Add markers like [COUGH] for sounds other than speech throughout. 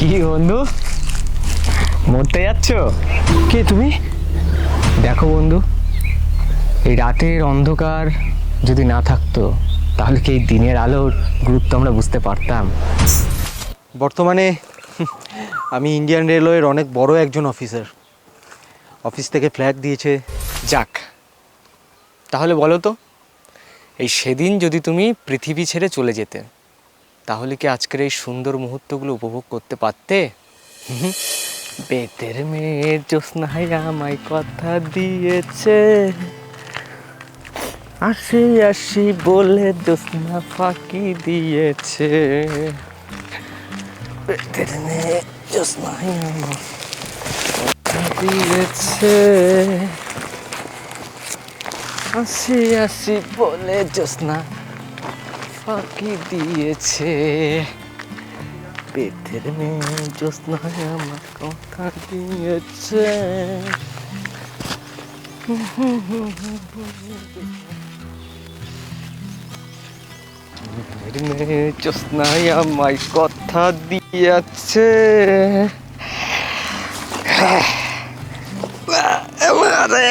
কি বন্ধু? মরতে যাচ্ছ? কে তুমি? দেখো বন্ধু এই রাতের অন্ধকার যদি না থাকতো তাহলে কি এই দিনের আলোর গুরুত্ব আমরা বুঝতে পারতাম? বর্তমানে [LAUGHS] আমি ইন্ডিয়ান রেলওয়ের অনেক বড় একজন অফিসার। অফিস থেকে ফ্ল্যাগ দিয়েছে। যাক তাহলে বলো তো এই সেদিন যদি তুমি পৃথিবী ছেড়ে চলে যেতে তাহলে কি আজকের এই সুন্দর মুহূর্তগুলো উপভোগ করতে পারতে? বেতের মেয়ের জ্যোৎস্নায় আমায় কথা দিয়েছে। আসি আসি বলে জ্যোৎস্না ফাঁকি দিয়েছে। বেতের মেয়ে জ্যোৎস্নায় আমায় কথা দিয়েছে। আসি আসি বলে জ্যোৎস্না ফাঁকি দিয়েছে পেটের মেয়ে জ্যোৎস্না আমার কথা দিয়েছে মেয়ে জ্যোৎস্নায় আমায় কথা দিয়েছে আমারে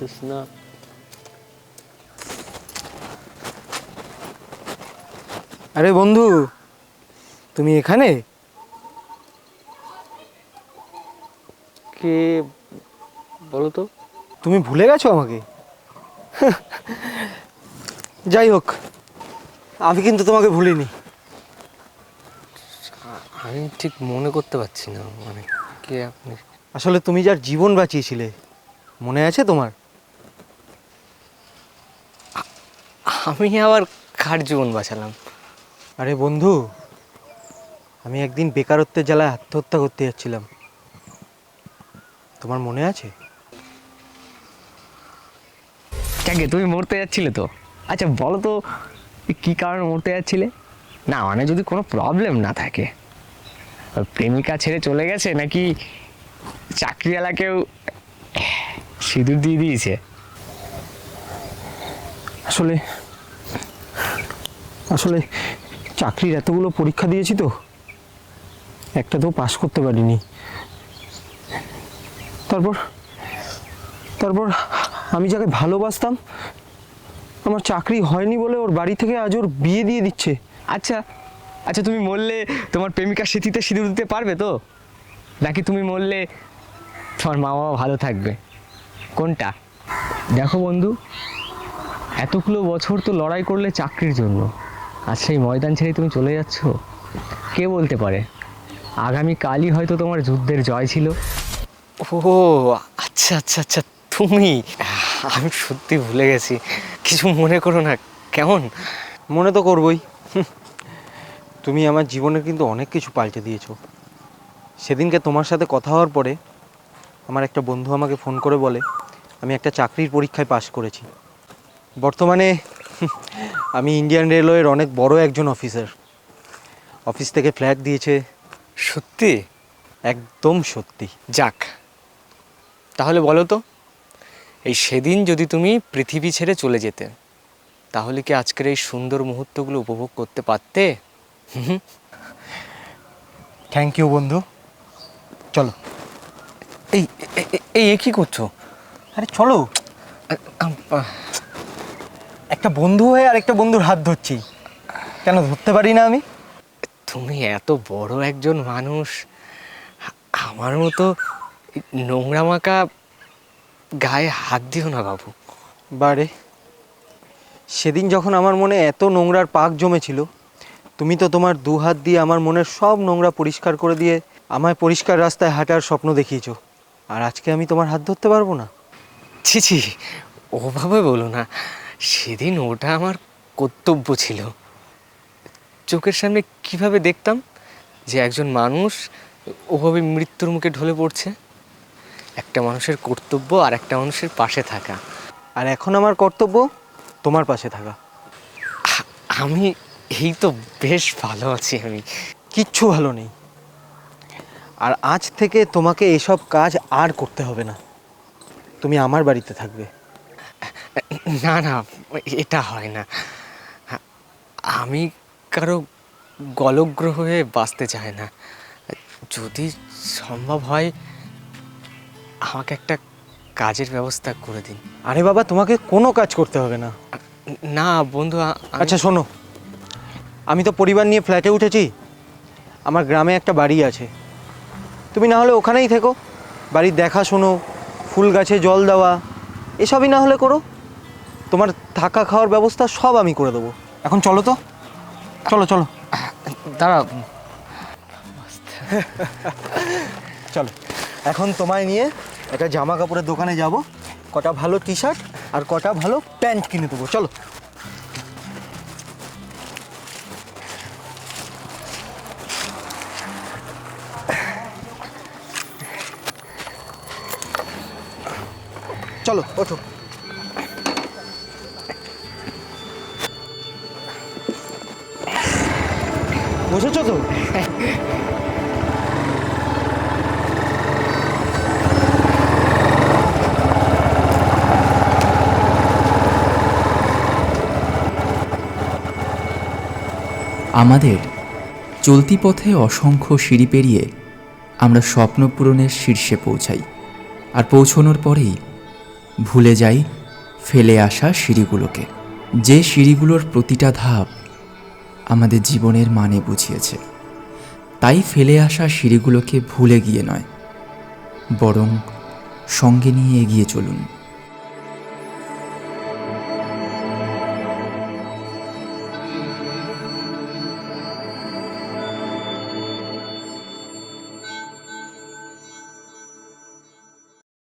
বলে জ্যোৎস্না আরে বন্ধু তুমি এখানে? কে বলো তো? তুমি ভুলে গেছো আমাকে? যাই হোক আমি কিন্তু তোমাকে ভুলিনি। আমি ঠিক মনে করতে পারছি না মানে কে আপনি? আসলে তুমি যার জীবন বাঁচিয়েছিলে মনে আছে তোমার? আমি আবার কার জীবন বাঁচালাম? আরে বন্ধু আমি একদিন বেকারত্বের জ্বালায় আত্মহত্যা করতে যাচ্ছিলাম। তোমার মনে আছে? যাকে তুমি মরতে যাচ্ছিলে তো? আচ্ছা বলো তো কী কারণে মরতে যাচ্ছিলে? না মানে যদি কোনো প্রবলেম না থাকে। প্রেমিকা ছেড়ে চলে গেছে নাকি চাকরিওয়ালা কেউ সিঁদুর দিয়ে দিয়েছে? আসলে আসলে চাকরির এতগুলো পরীক্ষা দিয়েছি তো, একটা তো পাশ করতে পারিনি। তারপর তারপর আমি যাকে ভালোবাসতাম, আমার চাকরি হয়নি বলে ওর বাড়ি থেকে আজ ওর বিয়ে দিয়ে দিচ্ছে। আচ্ছা আচ্ছা তুমি মরলে তোমার প্রেমিকার স্মৃতিতে সিঁদুর দিতে পারবে তো? নাকি তুমি মরলে তোমার মা বাবা ভালো থাকবে? কোনটা? দেখো বন্ধু, এতগুলো বছর তো লড়াই করলে চাকরির জন্য। আর সেই ময়দান ছেড়ে তুমি চলে যাচ্ছ? কে বলতে পারে? আগামী কালই হয়তো তোমার যুদ্ধের জয় ছিল। ও আচ্ছা আচ্ছা আচ্ছা তুমি? আমি সত্যি ভুলে গেছি। কিছু মনে করো না কেমন? মনে তো করবই। তুমি আমার জীবনে কিন্তু অনেক কিছু পাল্টে দিয়েছ। সেদিনকে তোমার সাথে কথা হওয়ার পরে আমার একটা বন্ধু আমাকে ফোন করে বলে আমি একটা চাকরির পরীক্ষায় পাশ করেছি। বর্তমানে আমি ইন্ডিয়ান রেলওয়ের অনেক বড় একজন অফিসার অফিস থেকে ফ্ল্যাগ দিয়েছে সত্যি একদম সত্যি যাক তাহলে বলো তো এই সেদিন যদি তুমি পৃথিবী ছেড়ে চলে যেতে তাহলে কি আজকের এই সুন্দর মুহূর্তগুলো উপভোগ করতে পারতে থ্যাংক ইউ বন্ধু চলো এই এই কি করছ আরে চলো একটা বন্ধু হয়ে আর একটা বন্ধুর হাত ধরছি। কেন ধরতে পারি না আমি? তুমি এত বড় একজন মানুষ। আমার মতো নোংরা মাকা গায়ে হাত দিও না বাবু। বারে সেদিন যখন আমার মনে এত নোংরার পাক জমেছিল তুমি তো তোমার দু হাত দিয়ে আমার মনের সব নোংরা পরিষ্কার করে দিয়ে আমায় পরিষ্কার রাস্তায় হাঁটার স্বপ্ন দেখিয়েছো। আর আজকে আমি তোমার হাত ধরতে পারব না? ছি ছি ওভাবে বলো না। সেদিন ওটা আমার কর্তব্য ছিল। চোখের সামনে কীভাবে দেখতাম যে একজন মানুষ ওভাবে মৃত্যুর মুখে ঢলে পড়ছে? একটা মানুষের কর্তব্য আর একটা মানুষের পাশে থাকা। আর এখন আমার কর্তব্য তোমার পাশে থাকা। আমি এই তো বেশ ভালো আছি আমি। কিচ্ছু ভালো নেই। আর আজ থেকে তোমাকে এসব কাজ আর করতে হবে না। তুমি আমার বাড়িতে থাকবে। না না এটা হয় না। আমি কারও গলগ্রহ হয়ে বাঁচতে চাই না। যদি সম্ভব হয় আমাকে একটা কাজের ব্যবস্থা করে দিন। আরে বাবা তোমাকে কোনো কাজ করতে হবে না। না বন্ধু আচ্ছা শোনো। আমি তো পরিবার নিয়ে ফ্ল্যাটে উঠেছি। আমার গ্রামে একটা বাড়ি আছে। তুমি না হলে ওখানেই থেকো। বাড়ির দেখাশোনো ফুল গাছে জল দেওয়া এসবই না হলে করো। তোমার থাকা খাওয়ার ব্যবস্থা সব আমি করে দেবো। এখন চলো তো। চলো চলো। দাঁড়া। চলো। এখন তোমায় নিয়ে একটা জামা কাপড়ের দোকানে যাব। কটা ভালো টি শার্ট আর কটা ভালো প্যান্ট কিনে দেবো। চলো। চলো ওঠো। বসেছো তো? আমাদের চলতি পথে অসংখ্য সিঁড়ি পেরিয়ে আমরা স্বপ্ন পূরণের শীর্ষে পৌঁছাই, আর পৌঁছনোর পরেই ভুলে যাই ফেলে আসা সিঁড়িগুলোকে। যে সিঁড়িগুলোর প্রতিটা ধাপ আমাদের জীবনের মানে বুঝিয়েছে। তাই ফেলে আসা সিঁড়িগুলোকে ভুলে গিয়ে নয়, বরং সঙ্গে নিয়ে এগিয়ে চলুন।